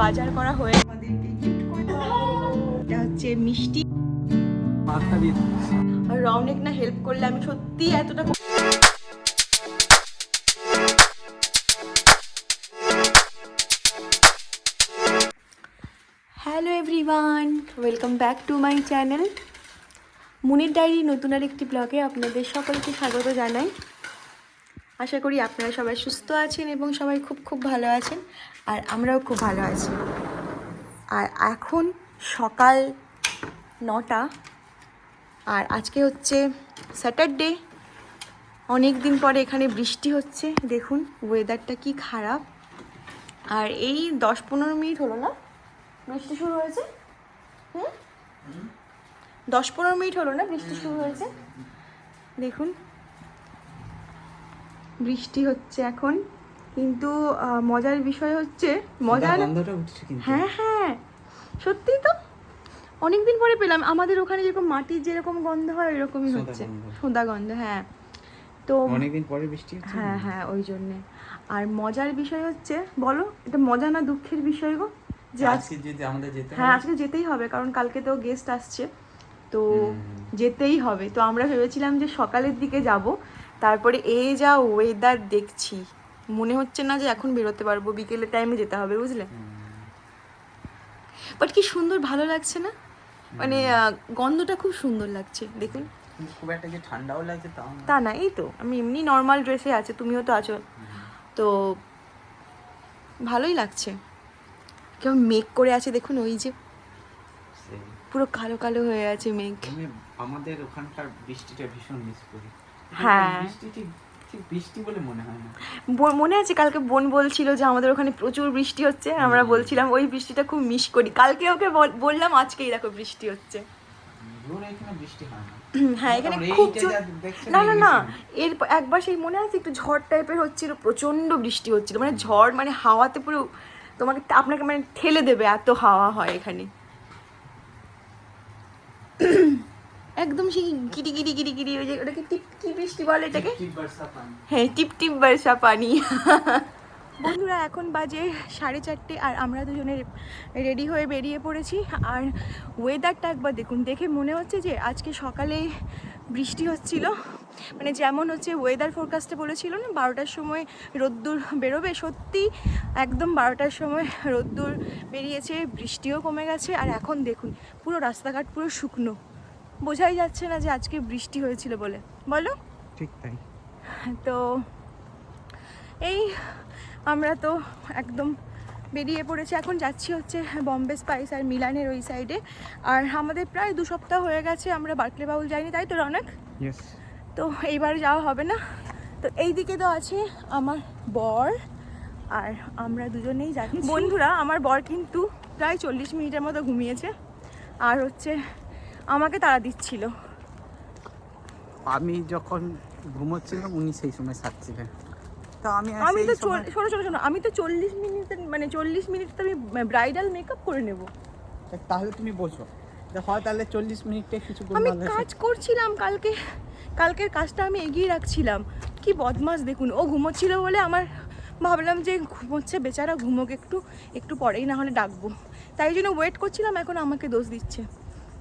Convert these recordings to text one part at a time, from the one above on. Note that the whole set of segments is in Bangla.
বাজার করা হয়ে। এটা হচ্ছে মিষ্টি। না হেল্প করলে আমি সত্যি এতটা hello everyone welcome back to my channel Munir diary নতুন আর একটি ব্লগে আপনাদের সকলকে স্বাগত জানাই। আশা করি আপনারা সবাই সুস্থ আছেন এবং সবাই খুব খুব ভালো আছেন, আর আমরাও খুব ভালো আছি। আর এখন সকাল নটা, আর আজকে হচ্ছে স্যাটারডে। অনেক দিন পরে এখানে বৃষ্টি হচ্ছে, দেখুন ওয়েদারটা কি খারাপ। আর এই দশ পনেরো মিনিট হলো না? বৃষ্টি শুরু হয়েছে? হুম? দশ পনেরো মিনিট হলো না বৃষ্টি শুরু হয়েছে? দেখুন। বৃষ্টি হচ্ছে এখন। কিন্তু মজার বিষয় হচ্ছে মজার হ্যাঁ হ্যাঁ। সত্যিই তো? অনেকদিন পরে পেলাম। আমাদের ওখানে যেরকম মাটির যেরকম গন্ধ হয় ওইরকমই হচ্ছে। সোঁদা গন্ধ হ্যাঁ। তো অনেকদিন পরে বৃষ্টি হ্যাঁ হ্যাঁ। ওই জন্যে। আর মজার বিষয় হচ্ছে বলো এটা মজা না দুঃখের বিষয় গো? যে আজকে আমাদের যেতে হ্যাঁ হয়। আজকে যেতেই হবে কারণ কালকে তো গেস্ট আসছে। তো যেতেই হবে। তো আমরা ভেবেছিলাম যে সকালের দিকে যাব। তারপরে এই যা ওয়েদার দেখছি মনে হচ্ছে না যে এখন বেরোতে পারব বিকেলের টাইমে যেতে হবে বুঝলে? বাট কি সুন্দর ভালো লাগছে না? মানে গন্ধটা খুব সুন্দর লাগছে দেখুন। খুব একটা যে ঠান্ডাও লাগছে তা না এই তো আমি এমনি নর্মাল ড্রেসে আছে তুমিও তো আছো। তো ভালোই লাগছে। কেমন মেঘ করে আছে দেখুন ওই যে। পুরো কালো কালো হয়ে আছে মেঘ। আমাদের ওখানকার বৃষ্টিটা ভীষণ মিস করি। হ্যাঁ। বৃষ্টি? বলে মনে হয় না। মনে আছে? কালকে বোন বলছিল যে আমাদের ওখানে প্রচুর বৃষ্টি হচ্ছে। আমরা বলছিলাম ওই বৃষ্টিটা খুব মিস করি। কালকে ওকে বললাম আজকেই দেখো বৃষ্টি হচ্ছে। হয় না। এখানে খুব না না না। এর একবার সেই মনে আছে? একটু ঝড় টাইপের হচ্ছিল প্রচণ্ড বৃষ্টি হচ্ছিল। মানে ঝড় মানে হাওয়াতে পুরো তোমাকে আপনাকে মানে ঠেলে দেবে এত হাওয়া হয় এখানে। একদম সেই গিরি গিরি গিরি গিরি ওই যে ওটাকে টিপ কি বৃষ্টি বলে এটাকে। টিপ বর্ষা পানি। হ্যাঁ টিপ টিপ বর্ষা পানি। বন্ধুরা এখন বাজে সাড়ে চারটে আর আমরা দুজনে রেডি হয়ে বেরিয়ে পড়েছি। আর ওয়েদারটা একবার দেখুন দেখে মনে হচ্ছে যে আজকে সকালে বৃষ্টি হচ্ছিল। মানে যেমন হচ্ছে ওয়েদার ফোরকাস্টে বলেছিল না বারোটার সময় রোদ্দুর বেরোবে সত্যি একদম বারোটার সময় রোদ্দুর বেরিয়েছে বৃষ্টিও কমে গেছে। আর এখন দেখুন পুরো রাস্তাঘাট পুরো শুকনো। বোঝাই যাচ্ছে না যে আজকে বৃষ্টি হয়েছিল বলে। বলো? ঠিক তাই। তো এই আমরা তো একদম বেরিয়ে পড়েছি। এখন যাচ্ছি হচ্ছে বম্বে স্পাইস আর মিলানের ওই সাইডে। আর আমাদের প্রায় দু সপ্তাহ হয়ে গেছে আমরা বার্কলে বাউল যাইনি তাই তো রনক? তো এইবার যাওয়া হবে না। তো এই দিকে তো আছে আমার বর আর আমরা দুজনেই যাচ্ছি। বন্ধুরা আমার বর কিন্তু প্রায় চল্লিশ মিনিটের মতো ঘুমিয়েছে। আর হচ্ছে আমাকে তাড়া দিচ্ছিল। আমি যখন ঘুমোচ্ছিলাম উনি সেই সময় সারছিলেন। তো আমি আমি তো শোনো শোনো শোনো আমি তো চল্লিশ মিনিট মানে চল্লিশ মিনিট তো আমি ব্রাইডাল মেকআপ করে নেব। তাহলে তুমি বোঝো। হয় তাহলে চল্লিশ মিনিটে কিছু আমি কাজ করছিলাম কালকে। কালকের কাজটা আমি এগিয়ে রাখছিলাম। কি বদমাস দেখুন ও ঘুমোচ্ছিল বলে আমার ভাবলাম যে ঘুমোচ্ছে বেচারা ঘুমোক একটু একটু পরেই না হলে ডাকবো। তাই জন্য ওয়েট করছিলাম এখন আমাকে দোষ দিচ্ছে।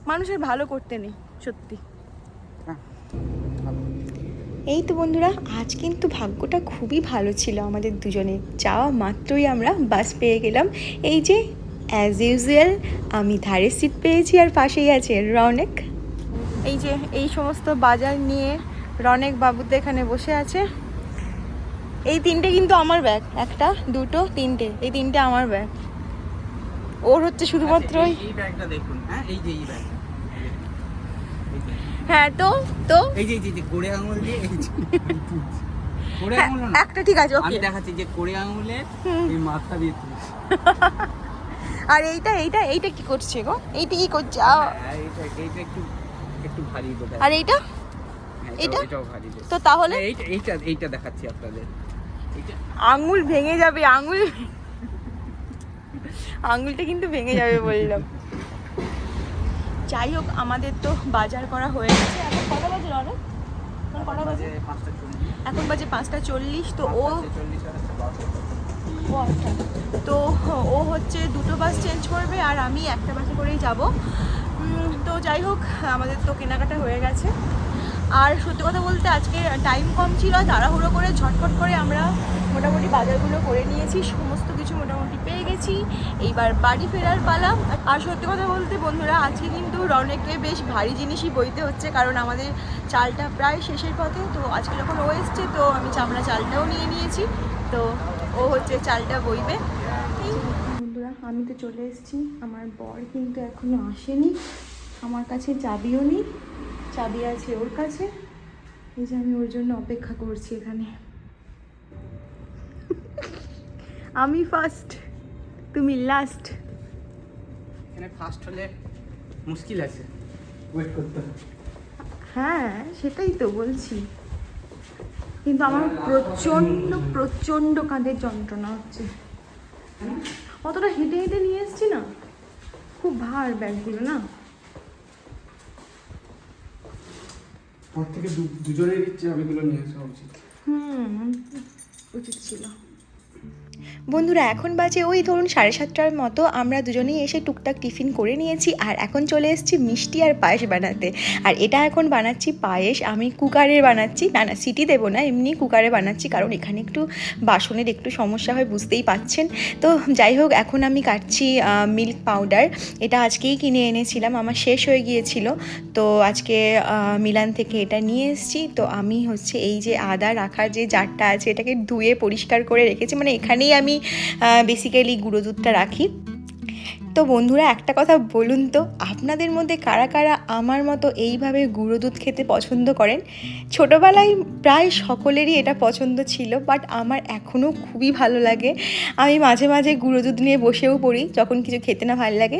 মানুষের ভালো করতে নেই সত্যি। এই তো বন্ধুরা আজ কিন্তু ভাগ্যটা খুবই ভালো ছিল আমাদের দুজনে যাওয়া মাত্রই আমরা বাস পেয়ে গেলাম। এই যে অ্যাজ ইউজুয়াল আমি ধারে সিট পেয়েছি আর পাশেই আছে রনেক। এই যে এই সমস্ত বাজার নিয়ে রনেক বাবু তো এখানে বসে আছে। এই তিনটে কিন্তু আমার ব্যাগ একটা দুটো তিনটে। এই তিনটে আমার ব্যাগ ওর হচ্ছে শুধুমাত্র এই- এই ব্যাগটা দেখুন হ্যাঁ? এই যে এই ব্যাগ হ্যাঁ তো তো। এই যে এই যে- কোড়ে আঙুল দিয়ে কোড়ে হ্যাঁ, আঙুল না? একটা ঠিক আছে আমি ওকে দেখাচ্ছি যে কোড়ে আঙুলে এই মাথা দিয়ে তুলছি আর এইটা এইটা এইটা কি করছে গো? এইটা কি করছে? হ্যাঁ, এইটা এইটা একটু একটু ভারী বোধ আর এইটা? হ্যাঁ, এটা? তো তাহলে? এইটা এইটা এইটা দেখাচ্ছি আপনাদের। আঙুল ভেঙে যাবে আঙুল আঙুলটা কিন্তু ভেঙে যাবে বললাম। যাই হোক আমাদের তো বাজার করা হয়ে গেছে। এখন কটা বাজে অনেক এখন কটা বাজে? পাঁচটা চল্লিশ। এখন বাজে পাঁচটা চল্লিশ তো। ও আচ্ছা। তো ও হচ্ছে দুটো বাস চেঞ্জ করবে আর আমি একটা বাসে করেই যাব। তো যাই হোক আমাদের তো কেনাকাটা হয়ে গেছে। আর সত্যি কথা বলতে আজকে টাইম কম ছিল তাড়াহুড়ো করে ঝটফট করে আমরা মোটামুটি বাজারগুলো করে নিয়েছি। সমস্ত কিছু মোটামুটি পেয়ে গেছি। এইবার বাড়ি ফেরার পালা। আর সত্যি কথা বলতে বন্ধুরা, আজকে কিন্তু রনেককে বেশ ভারী জিনিসই বইতে হচ্ছে, কারণ আমাদের চালটা প্রায় শেষের পথে। তো আজকে যখন ও এসছে, তো আমি চামড়া চালটাও নিয়ে নিয়েছি। তো ও হচ্ছে চালটা বইবে। বন্ধুরা, আমি তো চলে এসেছি। আমার বর কিন্তু এখনও আসেনি। আমার কাছে চাবিও নেই। চাবি আছে ওর কাছে। এই যে আমি ওর জন্য অপেক্ষা করছি এখানে। আমি ফার্স্ট তুমি লাস্ট এখানে ফার্স্ট হলে মুশকিল আছে। ওয়েট করতে হ্যাঁ সেটাই তো বলছি। কিন্তু আমার প্রচণ্ড প্রচণ্ড কাঁধের যন্ত্রণা হচ্ছে। অতটা হেঁটে হেঁটে নিয়ে এসছি না। খুব ভার ব্যাগগুলো না? থেকে দুজনের ইচ্ছে আমিগুলো নিয়ে আসা উচিত। হুম উচিত ছিল। বন্ধুরা, এখন বাজে ওই ধরুন সাড়ে সাতটার মতো। আমরা দুজনেই এসে টুকটাক টিফিন করে নিয়েছি আর এখন চলে এসেছি মিষ্টি আর পায়েস বানাতে। আর এটা এখন বানাচ্ছি পায়েস, আমি কুকারে বানাচ্ছি। না না, সিটি দেবো না, এমনি কুকারে বানাচ্ছি, কারণ এখানে একটু বাসনের একটু সমস্যা হয়, বুঝতেই পাচ্ছেন। তো যাই হোক, এখন আমি কাটছি মিল্ক পাউডার। এটা আজকেই কিনে এনেছিলাম, আমার শেষ হয়ে গিয়েছিল। তো আজকে মিলান থেকে এটা নিয়ে এসেছি। তো আমি হচ্ছে এই যে আদা রাখার যে জারটা আছে, এটাকে ধুয়ে পরিষ্কার করে রেখেছি। মানে এখানেই আমি বেসিক্যালি গুঁড়ো দুধটা রাখি। তো বন্ধুরা, একটা কথা বলুন তো, আপনাদের মধ্যে কারা কারা আমার মতো এইভাবে গুঁড়ো দুধ খেতে পছন্দ করেন? ছোটোবেলায় প্রায় সকলেরই এটা পছন্দ ছিল বাট আমার এখনও খুবই ভালো লাগে। আমি মাঝে মাঝে গুঁড়ো দুধ নিয়ে বসেও পড়ি, যখন কিছু খেতে না ভালো লাগে।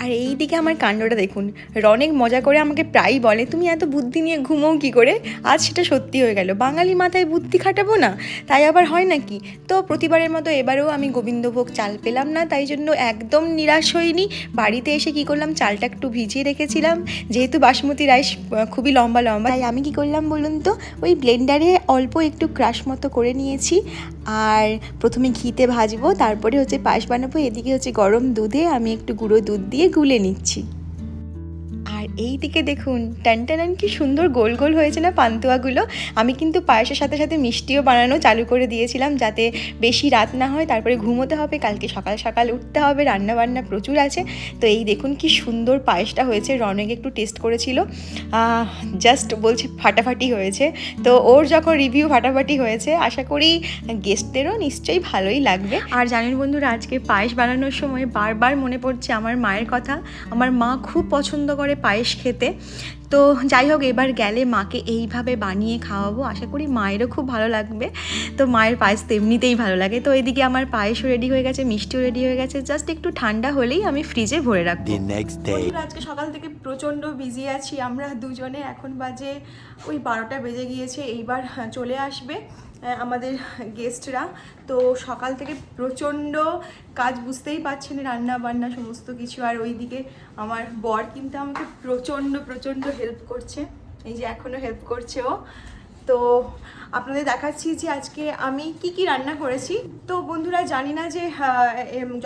আর এই দিকে আমার কাণ্ডটা দেখুন। রনেক মজা করে আমাকে প্রায়ই বলে, তুমি এত বুদ্ধি নিয়ে ঘুমোও কী করে? আজ সেটা সত্যি হয়ে গেল। বাঙালি মাথায় বুদ্ধি খাটাবো না? তাই আবার হয় নাকি? তো প্রতিবারের মতো এবারেও আমি গোবিন্দভোগ চাল পেলাম না, তাই জন্য একদম নিরাশ হইনি। বাড়িতে এসে কি করলাম? চালটা একটু ভিজিয়ে রেখেছিলাম। যেহেতু বাসমতি রাইস খুবই লম্বা লম্বা। তাই আমি কি করলাম বলুন তো? ওই ব্লেন্ডারে অল্প একটু ক্রাশ মতো করে নিয়েছি। আর প্রথমে ঘিতে ভাজবো, তারপরে হচ্ছে পায়েস বানাবো। এদিকে হচ্ছে গরম দুধে আমি একটু গুঁড়ো দুধ দিয়ে গুলে নিচ্ছি। আর এই দিকে দেখুন টানটানান কি সুন্দর গোল গোল হয়েছে না পান্তুয়াগুলো? আমি কিন্তু পায়েসের সাথে সাথে মিষ্টিও বানানো চালু করে দিয়েছিলাম যাতে বেশি রাত না হয়, তারপরে ঘুমোতে হবে, কালকে সকাল সকাল উঠতে হবে, রান্না বান্না প্রচুর আছে। তো এই দেখুন কি সুন্দর পায়েসটা হয়েছে, রনেক একটু টেস্ট করেছিল। জাস্ট বলছে ফাটাফাটি হয়েছে। তো ওর যখন রিভিউ ফাটাফাটি হয়েছে, আশা করি গেস্টদেরও নিশ্চয়ই ভালোই লাগবে। আর জানেন বন্ধুরা, আজকে পায়েস বানানোর সময় বারবার মনে পড়ছে আমার মায়ের কথা। আমার মা খুব পছন্দ করে পায়েস খেতে। তো যাই হোক এবার গেলে মাকে এইভাবে বানিয়ে খাওয়াবো। আশা করি মায়েরও খুব ভালো লাগবে। তো মায়ের পায়েস তো এমনিতেই ভালো লাগে। তো এদিকে আমার পায়েসও রেডি হয়ে গেছে মিষ্টিও রেডি হয়ে গেছে। জাস্ট একটু ঠান্ডা হলেই আমি ফ্রিজে ভরে রাখব। আজকে সকাল থেকে প্রচণ্ড বিজি আছি। আমরা দুজনে এখন বাজে ওই বারোটা বেজে গিয়েছে। এইবার হ্যাঁ, চলে আসবে। আমাদের গেস্টরা তো সকাল থেকে প্রচণ্ড কাজ বুঝতেই পারছেন রান্না বান্না সমস্ত কিছু। আর ওইদিকে আমার বর কিন্তু আমাকে প্রচণ্ড প্রচণ্ড হেল্প করছে। এই যে এখনও হেল্প করছে ও। তো আপনাদের দেখাচ্ছি যে আজকে আমি কি কি রান্না করেছি। তো বন্ধুরা জানি না যে আহ,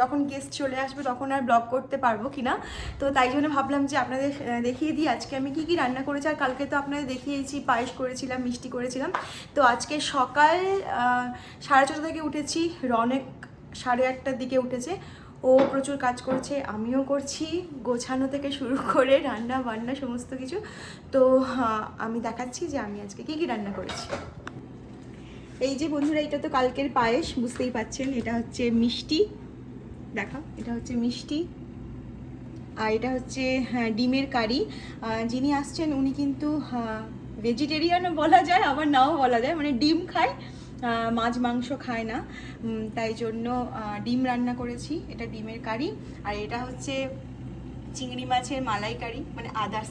যখন গেস্ট চলে আসবে তখন আর ব্লগ করতে পারব কি না তো তাই জন্য ভাবলাম যে আপনাদের দেখিয়ে দিই আজকে আমি কি কি রান্না করেছি। আর কালকে তো আপনাদের দেখিয়েছি পায়েস করেছিলাম মিষ্টি করেছিলাম। তো আজকে সকাল সাড়ে ছটা থেকে উঠেছি রনেক সাড়ে আটটার দিকে উঠেছে। ও প্রচুর কাজ করছে আমিও করছি গোছানো থেকে শুরু করে রান্না বান্না সমস্ত কিছু। তো আহ, আমি দেখাচ্ছি যে আমি আজকে কী কী রান্না করেছি। এই যে বন্ধুরা এটা তো কালকের পায়েস বুঝতেই পাচ্ছেন এটা হচ্ছে মিষ্টি। দেখা এটা হচ্ছে মিষ্টি। আর এটা হচ্ছে হ্যাঁ, ডিমের কারি। যিনি আসছেন উনি কিন্তু ভেজিটেরিয়ানও বলা যায় আবার নাও বলা যায় মানে ডিম খায়। মাছ মাংস খায় না। তাই জন্য ডিম রান্না করেছি। এটা ডিমের কারি। আর এটা হচ্ছে চিংড়ি মাছের মালাইকারি মানে আদার্স।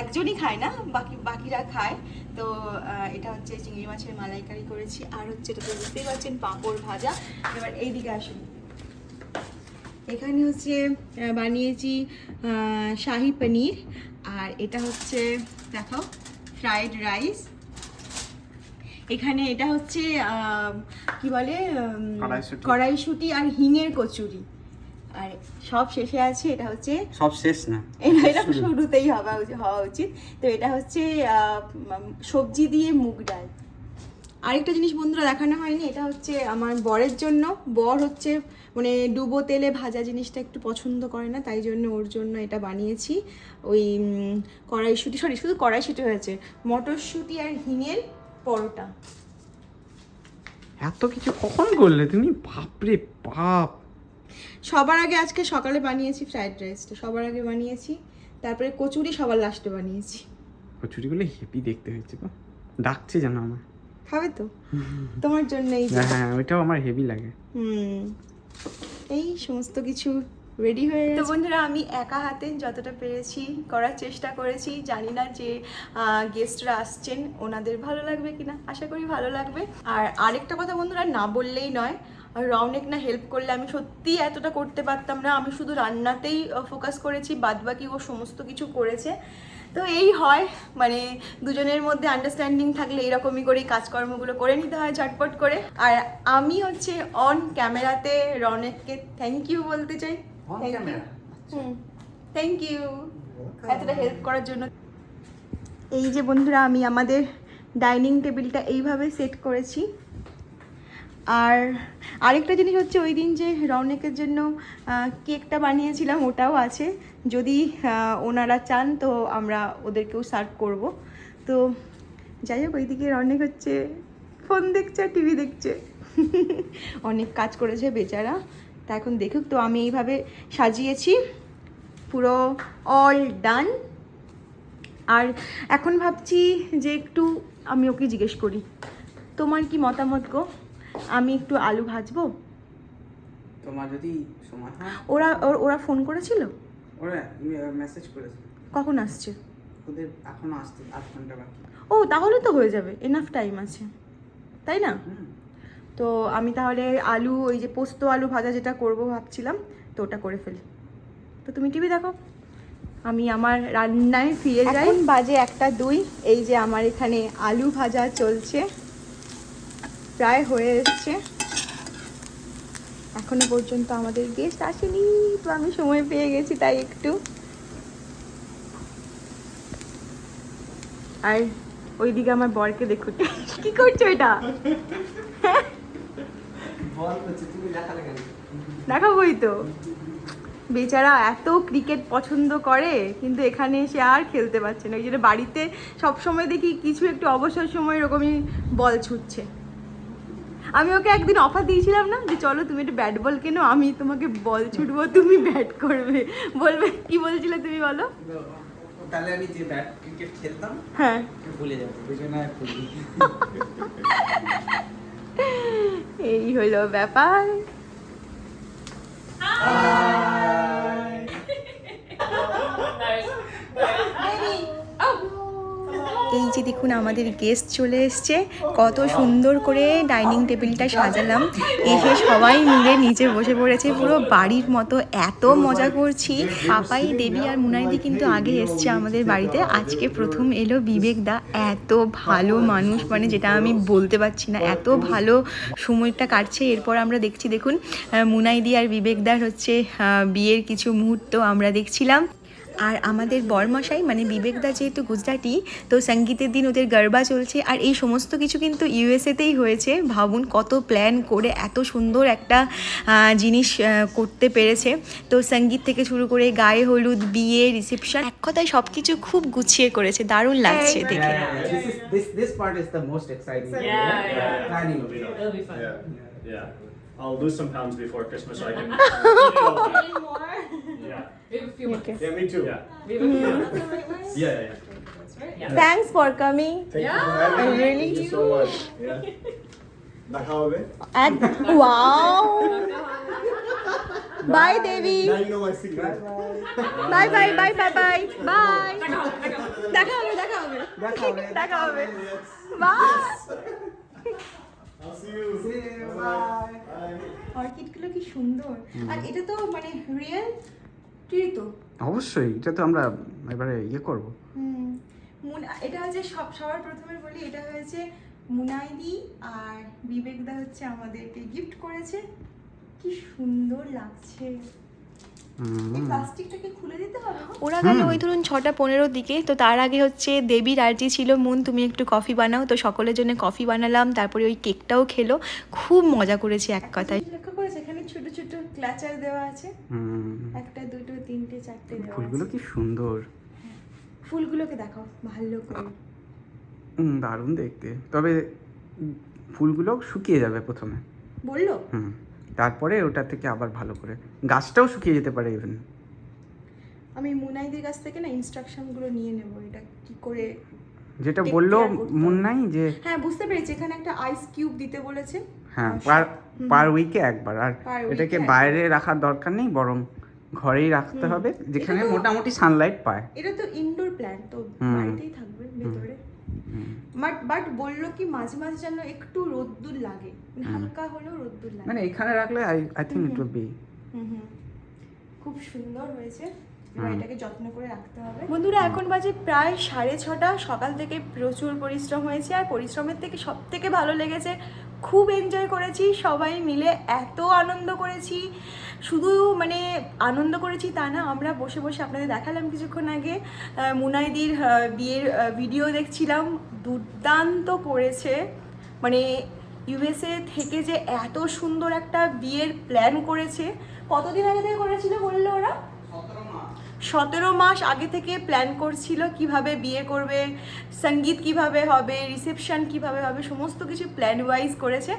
একজনই খায় না, বাকি, বাকিরা খায়। তো এটা হচ্ছে চিংড়ি মাছের মালাইকারি করেছি। আর হচ্ছে এটা তো বুঝতেই পারছেন, পাঁপড় ভাজা। এবার এইদিকে আসুন। এখানে হচ্ছে বানিয়েছি শাহি পনির। আর এটা হচ্ছে, দেখাও, ফ্রাইড রাইস। এখানে এটা হচ্ছে কি বলে কড়াইশুঁটি। আর হিঙের কচুরি। আর সব শেষে আছে এটা হচ্ছে সব শেষ না। এটা শুরুতেই হওয়া উচিত- হওয়া উচিত। তো এটা হচ্ছে সবজি দিয়ে মুগ ডাল। আরেকটা জিনিস বন্ধুরা দেখানো হয়নি এটা হচ্ছে আমার বরের জন্য। বর হচ্ছে মানে ডুবো তেলে ভাজা জিনিসটা একটু পছন্দ করে না তাই জন্য ওর জন্য এটা বানিয়েছি। ওই কড়াইশুঁটি সরি শুধু কড়াইশুঁটি হয়েছে। মটরশুঁটি আর হিঙের পরোটা। এত কিছু কখন করলে তুমি? বাপরে বাপ। সবার আগে আজকে সকালে বানিয়েছি ফ্রাইড রাইসটা সবার আগে বানিয়েছি তারপরে কচুরি সবার লাস্টে বানিয়েছি। কচুরিগুলো হেভি দেখতে হয়েছে গো। ডাকছে যেন আমার। খাবে তো? তোমার জন্য এই যে। হ্যাঁ হ্যাঁ ওইটাও আমার হেভি লাগে। হুম। এই সমস্ত কিছু রেডি হয়ে তো বন্ধুরা আমি একা হাতে যতটা পেরেছি করার চেষ্টা করেছি। জানি না যে গেস্টরা আসছেন ওনাদের ভালো লাগবে কিনা? আশা করি ভালো লাগবে। আর আরেকটা কথা বন্ধুরা না বললেই নয় আর রৌনক না হেল্প করলে আমি সত্যি এতটা করতে পারতাম না। আমি শুধু রান্নাতেই ফোকাস করেছি বাদবাকি ও সমস্ত কিছু করেছে। তো এই হয় মানে দুজনের মধ্যে আন্ডারস্ট্যান্ডিং থাকলে এরকমই করেই কাজকর্মগুলো করে নিতে হয় ঝটপট করে। আর আমি হচ্ছে অন ক্যামেরাতে রনেককে থ্যাংক ইউ বলতে চাই। থ্যাংক ইউ এতটা হেল্প করার জন্য। এই যে বন্ধুরা আমি আমাদের ডাইনিং টেবিলটা এইভাবে সেট করেছি। আর আরেকটা জিনিস হচ্ছে ওই দিন যে রৌনকের জন্য কেকটা বানিয়েছিলাম ওটাও আছে। যদি ওনারা চান তো আমরা ওদেরকেও সার্ভ করব। তো যাই হোক ওইদিকে রৌনক হচ্ছে ফোন দেখছে টিভি দেখছে। অনেক কাজ করেছে বেচারা। তা এখন দেখুক তো আমি এইভাবে সাজিয়েছি। পুরো অল ডান আর এখন ভাবছি যে একটু আমি ওকে জিজ্ঞেস করি তোমার কি মতামত গো? আমি একটু আলু ভাজবো? তোমার যদি সময় হয়। ওরা ওর- ওরা ফোন করেছিল? ওরা মেসেজ করেছে। কখন আসছে? ওদের এখনও আসতে আধ ঘণ্টা বাকি। ও তাহলে তো হয়ে যাবে এনাফ টাইম আছে। তাই না? হুম। তো আমি তাহলে আলু, ওই যে পোস্ত আলু ভাজা যেটা করব ভাবছিলাম, তো ওটা করে ফেলি। তো তুমি টিভি দেখো। আমি আমার রান্নায় ফিরে যাই। বাজে একটা দুই, এই যে আমার এখানে আলু ভাজা চলছে, প্রায় হয়ে এসছে। এখনও পর্যন্ত আমাদের গেস্ট আসেনি, তো আমি সময় পেয়ে গেছি তাই একটু। আর ওইদিকে আমার বরকে দেখুন কি করছ এটা বল করছে তুমি দেখালে কেন দেখাবোই তো? বেচারা এত ক্রিকেট পছন্দ করে কিন্তু এখানে এসে আর খেলতে পারছে না। ওই জন্য বাড়িতে সবসময় দেখি কিছু একটু অবসর সময় এরকমই বল ছুটছে। আমি ওকে একদিন অফার দিয়েছিলাম না যে চলো তুমি একটু ব্যাট বল কেনো আমি তোমাকে বল ছুটবো তুমি ব্যাট করবে। বলবে কি বলছিলে তুমি বলো? তাহলে আমি যে ব্যাট ক্রিকেট খেলতাম হ্যাঁ। ভুলে যাব ওই জন্য আর করি এই হলো ব্যাপার এই যে দেখুন, আমাদের গেস্ট চলে এসছে। কত সুন্দর করে ডাইনিং টেবিলটা সাজালাম। এসে সবাই মিলে নিচে বসে পড়েছে। পুরো বাড়ির মতো এত মজা করছি। পাপাই, দেবী আর মুনাইদি কিন্তু আগে এসছে আমাদের বাড়িতে। আজকে প্রথম এলো বিবেক দা। এত ভালো মানুষ মানে যেটা আমি বলতে পারছি না। এত ভালো সময়টা কাটছে। এরপর আমরা দেখছি, দেখুন মুনাইদি আর বিবেক বিবেকদার হচ্ছে বিয়ের কিছু মুহূর্ত আমরা দেখছিলাম। আর আমাদের বরমশাই মানে বিবেকদা যেহেতু গুজরাটি তো সঙ্গীতের দিন ওদের গরবা চলছে আর এই সমস্ত কিছু কিন্তু ইউএসএতেই হয়েছে ভাবুন কত প্ল্যান করে এত সুন্দর একটা জিনিস করতে পেরেছে তো সংগীত থেকে শুরু করে গায়ে হলুদ বিয়ে রিসেপশন এক কথায় সব কিছু খুব গুছিয়ে করেছে দারুণ লাগছে দেখে this is this this part is the most exciting Yeah, yeah. planning of it. It'll be fun. Yeah, yeah. I'll lose some pounds before Christmas so I can. eat it all back. Yeah, We have a few months. yeah, me too. Yeah, We have a few months. yeah, yeah. Yeah. Thanks for coming Thank Yeah. you for having me. Really? Thank you so much. Yeah. দেখা হবে. Wow bye Devi Now you know my secret. Bye bye bye bye bye bye দেখা হবে দেখা হবে দেখা হবে bye I'll see you. See you, bye. অর্কিডগুলো কি সুন্দর। আর এটা তো মানে রিয়েল ট্রি তো। অবশ্যই এটা তো আমরা এবারে ইয়ে করব। হুম। মুন এটা হচ্ছে সব সবার প্রথমে বলি এটা হয়েছে মুনাইদি আর বিবেকদা হচ্ছে আমাদেরকে গিফট করেছে। কি সুন্দর লাগছে। ওরা গেল ওই ধরুন ছটা পনেরোর দিকে। তো তার আগে হচ্ছে দেবীর আর্জি ছিল মুন তুমি একটু কফি বানাও। তো সকলের জন্য কফি বানালাম তারপরে ওই কেকটাও খেলো। খুব মজা করেছি এক কথায়। লক্ষ্য করেছে? এখানে ছোট ছোট ক্লাচার দেওয়া আছে। হুম। একটা দুটো তিনটে চারটে দেওয়া ফুলগুলো কি সুন্দর। ফুলগুলোকে দেখাও ভালো করে। হুম দারুণ দেখতে। তবে ফুলগুলো শুকিয়ে যাবে প্রথমে। বলল? হুম। তারপরে ওটা থেকে আবার ভালো করে। গাছটাও শুকিয়ে যেতে পারে ইভেন আমি মুনাইদের কাছ থেকে না ইনস্ট্রাকশনগুলো নিয়ে নেব এটা কি করে যেটা বলল care করতে মন হবে। নাই যে হ্যাঁ বুঝতে পেরেছি এখানে একটা আইস কিউব দিতে বলেছে। হ্যাঁ পার পার উইকে একবার। আর এটাকে বাইরে রাখার দরকার নেই বরং ঘরেই রাখতে হবে যেখানে মোটামুটি সানলাইট পায়। এটা তো ইনডোর প্ল্যান্ট তো। বাড়িতেই থাকবে ভেতরে। বাট বাট বলল কি মাঝে মাঝে যেন একটু রোদ্দুর লাগে। মানে হালকা হলেও রোদ্দুর লাগে। মানে এখানে রাখলে I I think it. Will be hmm hmm. খুব সুন্দর হয়েছে। এটাকে যত্ন করে রাখতে হবে। বন্ধুরা এখন বাজে প্রায় সাড়ে ছটা। সকাল থেকে প্রচুর পরিশ্রম হয়েছে। আর পরিশ্রমের থেকে সব থেকে ভালো লেগেছে খুব এনজয় করেছি, সবাই মিলে এত আনন্দ করেছি। শুধু মানে আনন্দ করেছি তা না, আমরা বসে বসে আপনাদের দেখালাম কিছুক্ষণ আগে মুনাইদির বিয়ের ভিডিও দেখছিলাম, দুর্দান্ত করেছে। মানে ইউএসএ থেকে যে এত সুন্দর একটা বিয়ের প্ল্যান করেছে, কতদিন আগে থেকে করেছিল বলল ওরা? সতেরো মাস আগে থেকে প্ল্যান করছিল কীভাবে বিয়ে করবে, সংগীত কীভাবে হবে রিসেপশন কীভাবে হবে, সমস্ত কিছু প্ল্যান ওয়াইজ করেছে।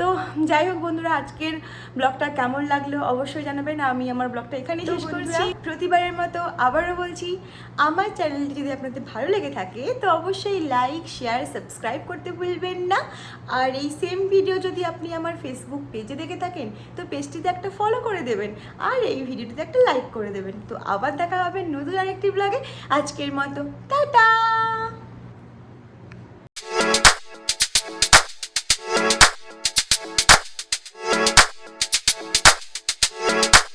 তো যাই হোক বন্ধুরা আজকের ব্লগটা কেমন লাগল অবশ্যই জানাবেন। আমি আমার ব্লগটা এখানেই শেষ করছি। প্রতিবারের মতো আবারও বলছি আমার চ্যানেলটি যদি আপনাদের ভালো লেগে থাকে তো অবশ্যই লাইক শেয়ার সাবস্ক্রাইব করতে ভুলবেন না। আর এই সেম ভিডিও যদি আপনি আমার ফেসবুক পেজে দেখে থাকেন তো পেজটিতে একটা ফলো করে দেবেন আর এই ভিডিওটিতে একটা লাইক করে দেবেন। তো আবার দেখা হবে নতুন আরেকটি ব্লগে আজকের মতো টাটা!